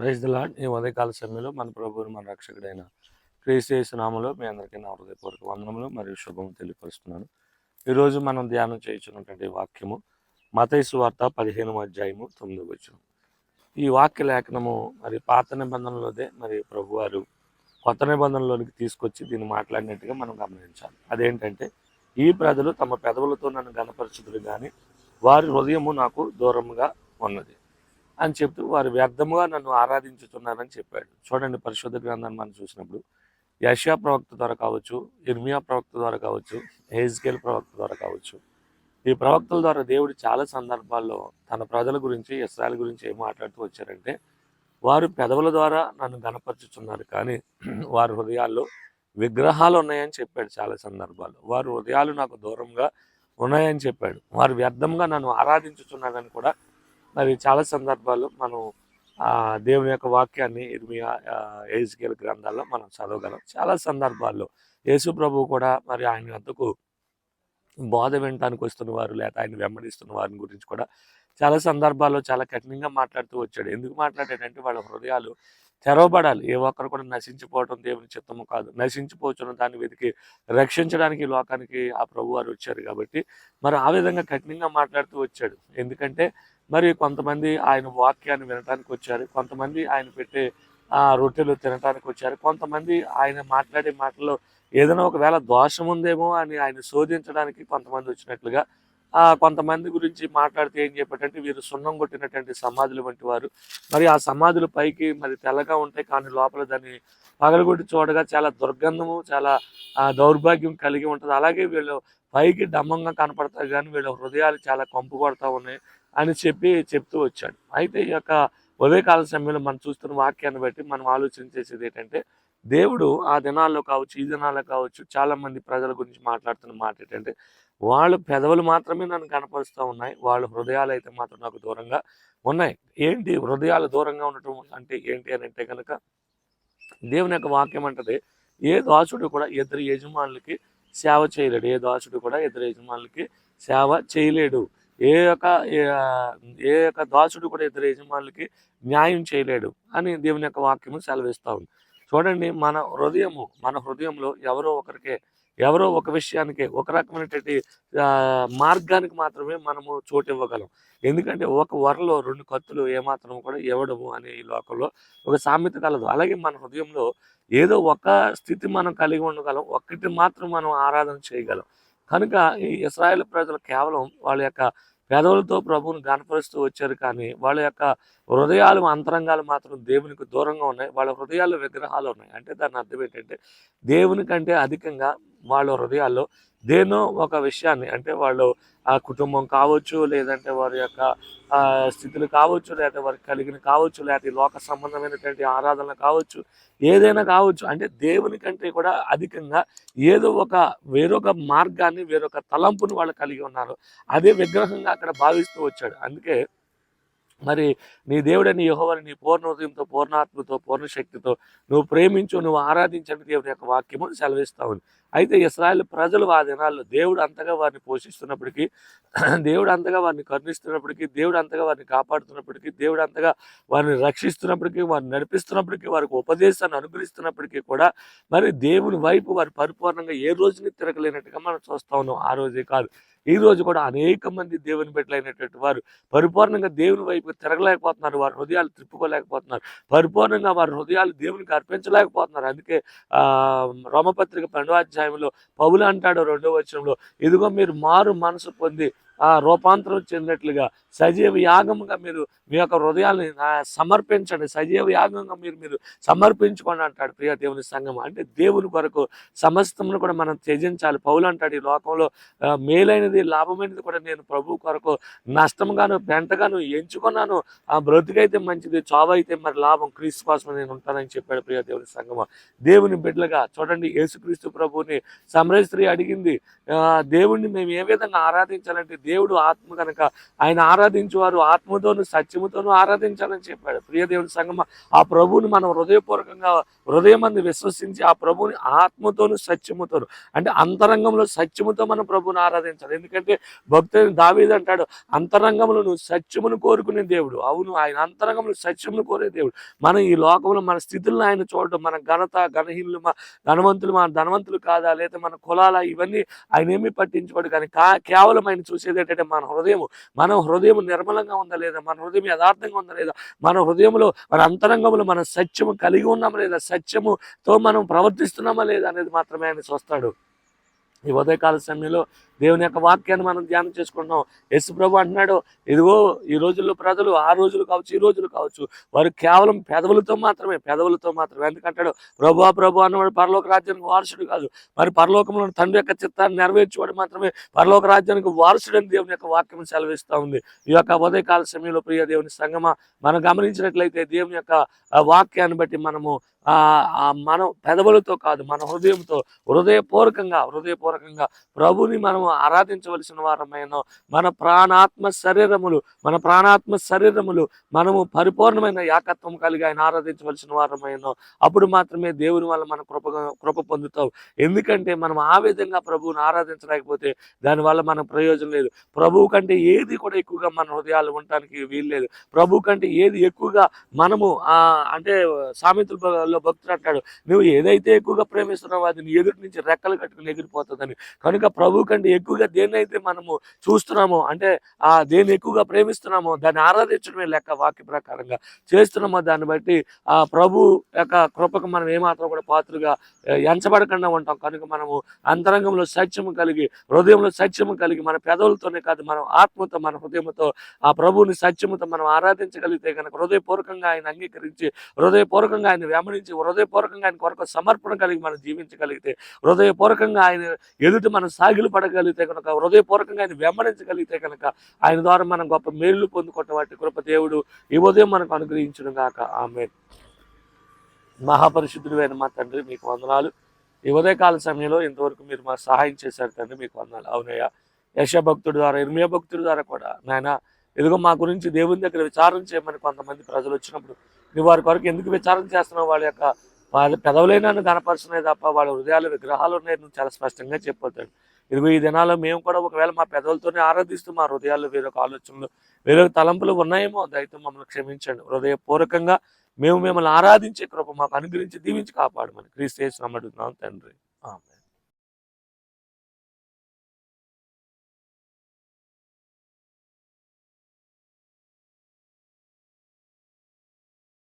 Praise the lord ఈ ఉదయకాల సమయంలో మన ప్రభువుని మన రక్షకుడైన క్రీస్తునామలో మీ అందరికీ నా హృదయపూర్వక వందనములు మరియు శుభము తెలియపరుస్తున్నాను. ఈరోజు మనం ధ్యానం చేయించున్నటువంటి వాక్యము మతైసు వార్త పదిహేను అధ్యాయము తొమ్మిది వచ్చిన ఈ వాక్య లేఖనము మరి పాత నిబంధనలోదే మరి ప్రభువారు కొత్త నిబంధనలోనికి తీసుకొచ్చి దీన్ని మాట్లాడినట్టుగా మనం గమనించాలి. అదేంటంటే ఈ ప్రజలు తమ పెదవులతో నన్ను గణపరచుదురు కానీ వారి హృదయము నాకు దూరంగా ఉన్నది. అని చెప్తూ వారు వ్యర్థముగా నన్ను ఆరాధించుతున్నారని చెప్పాడు. చూడండి పరిశుద్ధ గ్రంథాన్ని మనం చూసినప్పుడు యషియా ప్రవక్త ద్వారా కావచ్చు ఇర్మియా ప్రవక్త ద్వారా కావచ్చు హేజ్కేల్ ప్రవక్త ద్వారా కావచ్చు ఈ ప్రవక్తల ద్వారా దేవుడు చాలా సందర్భాల్లో తన ప్రజల గురించి ఇస్రాయల్ గురించి ఏం మాట్లాడుతూ వచ్చారంటే వారు పెదవుల ద్వారా నన్ను గణపరుచుతున్నారు కానీ వారి హృదయాల్లో విగ్రహాలు ఉన్నాయని చెప్పాడు చాలా సందర్భాల్లో. వారి హృదయాలు నాకు దూరంగా ఉన్నాయని చెప్పాడు. వారు వ్యర్థంగా నన్ను ఆరాధించుతున్నారని కూడా మరి చాలా సందర్భాల్లో మనం దేవుని యొక్క వాక్యాన్ని ఇర్మియా ఏజ్కేల్ గ్రంథాల్లో మనం చదవగలం. చాలా సందర్భాల్లో యేసు ప్రభు కూడా మరి ఆయన వద్దకు బోధ వినటానికి వస్తున్న వారు లేదా ఆయన వెంబడిస్తున్న వారిని గురించి కూడా చాలా సందర్భాల్లో చాలా కఠినంగా మాట్లాడుతూ వచ్చాడు. ఎందుకు మాట్లాడాడంటే వాళ్ళ హృదయాలు తెరవబడాలి. ఏ ఒక్కరు కూడా నశించిపోవటం దేవుని చిత్తము కాదు. నశించిపోతున్న దాన్ని వెతికి రక్షించడానికి లోకానికి ఆ ప్రభు వారు వచ్చారు కాబట్టి మరి ఆ విధంగా కఠినంగా మాట్లాడుతూ వచ్చాడు. ఎందుకంటే మరి కొంతమంది ఆయన వాక్యాన్ని వినటానికి వచ్చారు. కొంతమంది ఆయన పెట్టే ఆ రొట్టెలు తినటానికి వచ్చారు. కొంతమంది ఆయన మాట్లాడే మాటల్లో ఏదైనా ఒకవేళ దోషం ఉందేమో అని ఆయన శోధించడానికి కొంతమంది వచ్చినట్లుగా కొంతమంది గురించి మాట్లాడితే ఏం చెప్పాడంటే వీరు సున్నం కొట్టినటువంటి సమాధులు వంటి వారు. మరి ఆ సమాధులు పైకి మరి తెల్లగా ఉంటాయి కానీ లోపల దాన్ని పగలగొట్టి చూడగా చాలా దుర్గంధము చాలా దౌర్భాగ్యం కలిగి ఉంటుంది. అలాగే వీళ్ళు పైకి డమ్మంగా కనపడతారు కానీ వీళ్ళ హృదయాలు చాలా కంపు కొడతా ఉన్నాయి అని చెప్పి చెప్తూ వచ్చాడు. అయితే ఈ యొక్క ఉదయకాల సమయంలో మనం చూస్తున్న వాక్యాన్ని బట్టి మనం ఆలోచన చేసేది ఏంటంటే దేవుడు ఆ దినాల్లో కావచ్చు ఈ దినాల్లో కావచ్చు చాలామంది ప్రజల గురించి మాట్లాడుతున్న మాట ఏంటంటే వాళ్ళ పెదవులు మాత్రమే నన్ను కనపరుస్తూ ఉన్నాయి వాళ్ళ హృదయాలు అయితే మాత్రం నాకు దూరంగా ఉన్నాయి. ఏంటి హృదయాలు దూరంగా ఉండటం అంటే ఏంటి అని అంటే కనుక దేవుని యొక్క వాక్యం అంటది ఏ దాసుడు కూడా ఇద్దరు యజమానులకి సేవ చేయలేడు ఏ దాసుడు కూడా ఇద్దరు యజమానులకి సేవ చేయలేడు. ఏ యొక్క ఏ- ఏ యొక్క దాసుడు కూడా ఇద్దరు యజమానులకి న్యాయం చేయలేడు అని దేవుని యొక్క వాక్యము సెలవిస్తూ ఉంది. చూడండి మన హృదయము మన హృదయంలో ఎవరో ఒకరికే ఎవరో ఒక విషయానికి ఒక రకమైనటువంటి మార్గానికి మాత్రమే మనము చోటు ఇవ్వగలం ఎందుకంటే ఒక వరలో రెండు కత్తులు ఏమాత్రం కూడా ఇవ్వడము అనే ఈ లోకంలో ఒక సామెత కలదు. అలాగే మన హృదయంలో ఏదో ఒక స్థితి మనం కలిగి ఉండగలం ఒక్కటి మాత్రం మనం ఆరాధన చేయగలం. కనుక ఈ ఇస్రాయేల్ ప్రజలు కేవలం వాళ్ళ యొక్క పెదవులతో ప్రభువుని గణపరుస్తూ వచ్చారు కానీ వాళ్ళ యొక్క హృదయాలు అంతరంగాలు మాత్రం దేవునికి దూరంగా ఉన్నాయి. వాళ్ళ హృదయాలు విగ్రహాలు ఉన్నాయి. అంటే దాని అర్థం ఏంటంటే దేవుని కంటే అధికంగా వాళ్ళ హృదయాల్లో దేనో ఒక విషయాన్ని అంటే వాళ్ళు ఆ కుటుంబం కావచ్చు లేదంటే వారి యొక్క స్థితులు కావచ్చు లేదా వారికి కలిగిన కావచ్చు లేకపోతే లోక సంబంధమైనటువంటి ఆరాధనలు కావచ్చు ఏదైనా కావచ్చు. అంటే దేవుని కంటే కూడా అధికంగా ఏదో ఒక వేరొక మార్గాన్ని వేరొక తలంపుని వాళ్ళు కలిగి ఉన్నారు. అదే విగ్రహంగా అక్కడ భావిస్తూ వచ్చాడు. అందుకే మరి నీ దేవుడని యహోవని నీ పూర్ణ హృదయంతో పూర్ణాత్మతో పూర్ణ శక్తితో నువ్వు ప్రేమించు నువ్వు ఆరాధించండి దేవుని యొక్క వాక్యము సెలవిస్తా ఉంది. అయితే ఇస్రాయల్ ప్రజలు ఆ దినాల్లో దేవుడు అంతగా వారిని పోషిస్తున్నప్పటికీ దేవుడు అంతగా వారిని కరుణిస్తున్నప్పటికీ దేవుడు అంతగా వారిని కాపాడుతున్నప్పటికీ దేవుడు అంతగా వారిని రక్షిస్తున్నప్పటికీ వారిని నడిపిస్తున్నప్పటికీ వారికి ఉపదేశాన్ని అనుగ్రహిస్తున్నప్పటికీ కూడా మరి దేవుని వైపు వారు పరిపూర్ణంగా ఏ రోజుని తిరగలేనట్టుగా మనం చూస్తా ఉన్నాం. ఆ రోజే కాదు. ఈ రోజు కూడా అనేక మంది దేవుని బిడ్డలైనటువంటి వారు పరిపూర్ణంగా దేవుని వైపు తిరగలేకపోతున్నారు. వారి హృదయాలు తిప్పుకోలేకపోతున్నారు. పరిపూర్ణంగా వారి హృదయాలు దేవునికి అర్పించలేకపోతున్నారు. అందుకే ఆ రోమపత్రిక పండవాధ్యాయంలో పౌలు అంటాడు రెండవ వచనంలో ఇదిగో మీరు మారు మనసు పొంది ఆ రూపాంతరం చెందినట్లుగా సజీవ యాగముగా మీరు మీ యొక్క హృదయాల్ని సమర్పించండి. సజీవ యాగంగా మీరు మీరు సమర్పించుకోండి అంటాడు ప్రియ దేవుని సంఘం. అంటే దేవుని కొరకు సమస్తమును కూడా మనం త్యజించాలి. పౌలు అంటాడు ఈ లోకంలో మేలైనది లాభమైనది కూడా నేను ప్రభు కొరకు నష్టంగాను పెంటగాను ఎంచుకున్నాను. ఆ బ్రతుకైతే మంచిది చావు అయితే మరి లాభం. క్రీస్తు కోసం నేను ఉంటానని చెప్పాడు ప్రియ దేవుని సంఘం దేవుని బిడ్డలుగా చూడండి యేసుక్రీస్తు ప్రభుని సమరస్త్రి అడిగింది ఆ, దేవుణ్ణి మేము ఏ విధంగా ఆరాధించాలంటే దేవుడు ఆత్మ కనుక ఆయన ఆరాధించేవారు ఆత్మతోను సత్యముతోను ఆరాధించాలని చెప్పాడు. ప్రియదేవుని సంగమ ఆ ప్రభువుని మనం హృదయపూర్వకంగా హృదయమంది విశ్వసించి ఆ ప్రభువుని ఆత్మతోను సత్యముతోను అంటే అంతరంగంలో సత్యముతో మనం ప్రభువుని ఆరాధించాలి. ఎందుకంటే భక్తుని దావీది అంటాడు అంతరంగంలో నువ్వు సత్యమును కోరుకునే దేవుడు. అవును ఆయన అంతరంగంలో సత్యమును కోరే దేవుడు. మనం ఈ లోకంలో మన స్థితులను ఆయన చూడడం మన ఘనత ఘనహీనులు మా ధనవంతులు మన ధనవంతులు కాదా లేదా మన కులాల ఇవన్నీ ఆయన ఏమీ పట్టించుకోడు. కానీ కేవలం ఆయన చూసేది ఏంటంటే మన హృదయం మన హృదయం నిర్మలంగా ఉందా లేదా? మన హృదయం యథార్థంగా ఉందా లేదా? మన హృదయంలో మన అంతరంగంలో మన సత్యము కలిగి ఉన్నామా లేదా? సత్యముతో మనం ప్రవర్తిస్తున్నామా లేదా అనేది మాత్రమే ఆయన చూస్తాడు. ఈ ఉదయకాల సమయంలో దేవుని యొక్క వాక్యాన్ని మనం ధ్యానం చేసుకుంటున్నాం. యశు ప్రభు అంటున్నాడు ఇదిగో ఈ రోజుల్లో ప్రజలు ఆ రోజులు కావచ్చు ఈ రోజులు కావచ్చు వారు కేవలం పెదవులతో మాత్రమే పెదవులతో మాత్రమే. ఎందుకంటాడు? ప్రభు ప్రభు అన్నవాడు పరలోక రాజ్యానికి వారసుడు కాదు. మరి పరలోకంలో తండ్రి యొక్క చిత్తాన్ని నెరవేర్చేవాడు మాత్రమే. పరలోక రాజ్యానికి వారసుడని దేవుని యొక్క వాక్యం సెలవిస్తూ ఉంది. ఈ యొక్క ఉదయకాల సమయంలో ప్రియ దేవుని సంగమ మనం గమనించినట్లయితే దేవుని యొక్క వాక్యాన్ని బట్టి మనము ఆ ఆ మనం పెదవులతో కాదు మన హృదయంతో హృదయపూర్వకంగా హృదయపూర్వకంగా ప్రభుని మనం ఆరాధించవలసిన వారమైన మన ప్రాణాత్మ శరీరములు మన ప్రాణాత్మ శరీరములు మనము పరిపూర్ణమైన యాకత్వం కలిగి ఆయన ఆరాధించవలసిన వారమైన అప్పుడు మాత్రమే దేవుని వల్ల మన కృప కృప పొందుతాం ఎందుకంటే మనం ఆ విధంగా ప్రభువుని ఆరాధించలేకపోతే దానివల్ల మనకు ప్రయోజనం లేదు. ప్రభువు కంటే ఏది కూడా ఎక్కువగా మన హృదయాలు ఉండటానికి వీల్లేదు ప్రభు కంటే ఏది ఎక్కువగా మనము అంటే సామెతలో భక్తులు అంటాడు నువ్వు ఏదైతే ఎక్కువగా ప్రేమిస్తున్నావో అది నీ ఎదుటి నుంచి రెక్కలు కట్టుకుని ఎగిరిపోతుందని కనుక ప్రభు కంటే ఎక్కువగా దేన్నైతే మనము చూస్తున్నామో అంటే ఆ దేన్ని ఎక్కువగా ప్రేమిస్తున్నామో దాన్ని ఆరాధించడమే లెక్క వాక్య ప్రకారంగా చేస్తున్నామో దాన్ని బట్టి ఆ ప్రభు యొక్క కృపకు మనం ఏమాత్రం కూడా పాత్రగా ఎంచబడకుండా ఉంటాం. కనుక మనము అంతరంగంలో సత్యము కలిగి హృదయంలో సత్యము కలిగి మన పెదవులతోనే కాదు మనం ఆత్మతో మన హృదయంతో ఆ ప్రభువుని సత్యముతో మనం ఆరాధించగలిగితే కనుక హృదయపూర్వకంగా ఆయన అంగీకరించి హృదయపూర్వకంగా ఆయన వెంబడించి హృదయపూర్వకంగా ఆయన కొరకు సమర్పణ కలిగి మనం జీవించగలిగితే హృదయపూర్వకంగా ఆయన ఎదుటి మనం సాగిలు పడగలిగితే కనుక హృదయపూర్వకంగా ఆయన వెంబడించగలిగితే కనుక ఆయన ద్వారా మనం గొప్ప మేలు పొందుకున్న వాటి కృప దేవుడు ఈ ఉదయం మనకు అనుగ్రహించడం గాక. ఆమె మహాపరిశుద్ధుడు అయిన మా తండ్రి మీకు వందనాలు. ఈ ఉదయకాల సమయంలో ఇంతవరకు మీరు మా సహాయం చేశారు తండ్రి మీకు వందనాలు. అవునయ్య. యశ భక్తుడి ద్వారా ఇర్మియా భక్తుడి ద్వారా కూడా నాయన ఎదుగో మా గురించి దేవుని దగ్గర విచారం చేయమని కొంతమంది ప్రజలు వచ్చినప్పుడు నువ్వు వారి కొరకు ఎందుకు విచారం చేస్తున్నావు? వాళ్ళ యొక్క పెదవులైనా కనపరుస్తున్నాయి తప్ప వాళ్ళ హృదయాలు విగ్రహాలు ఉన్నాయి నువ్వు చాలా స్పష్టంగా చెప్పొద్దాడు. ఇదిగో ఈ దినాల్లో మేము కూడా ఒకవేళ మా పెదవులతోనే ఆరాధిస్తూ మా హృదయాల్లో వేరొక ఆలోచనలు వేరొక తలంపులు ఉన్నాయేమో దయతో మమ్మల్ని క్షమించండి. హృదయపూర్వకంగా మేము మిమ్మల్ని ఆరాధించే కృప మాకు అనుగ్రహించి దీవించి కాపాడమని క్రీస్తు చేసి నమ్మడుతున్నాం తండ్రి. ఆమె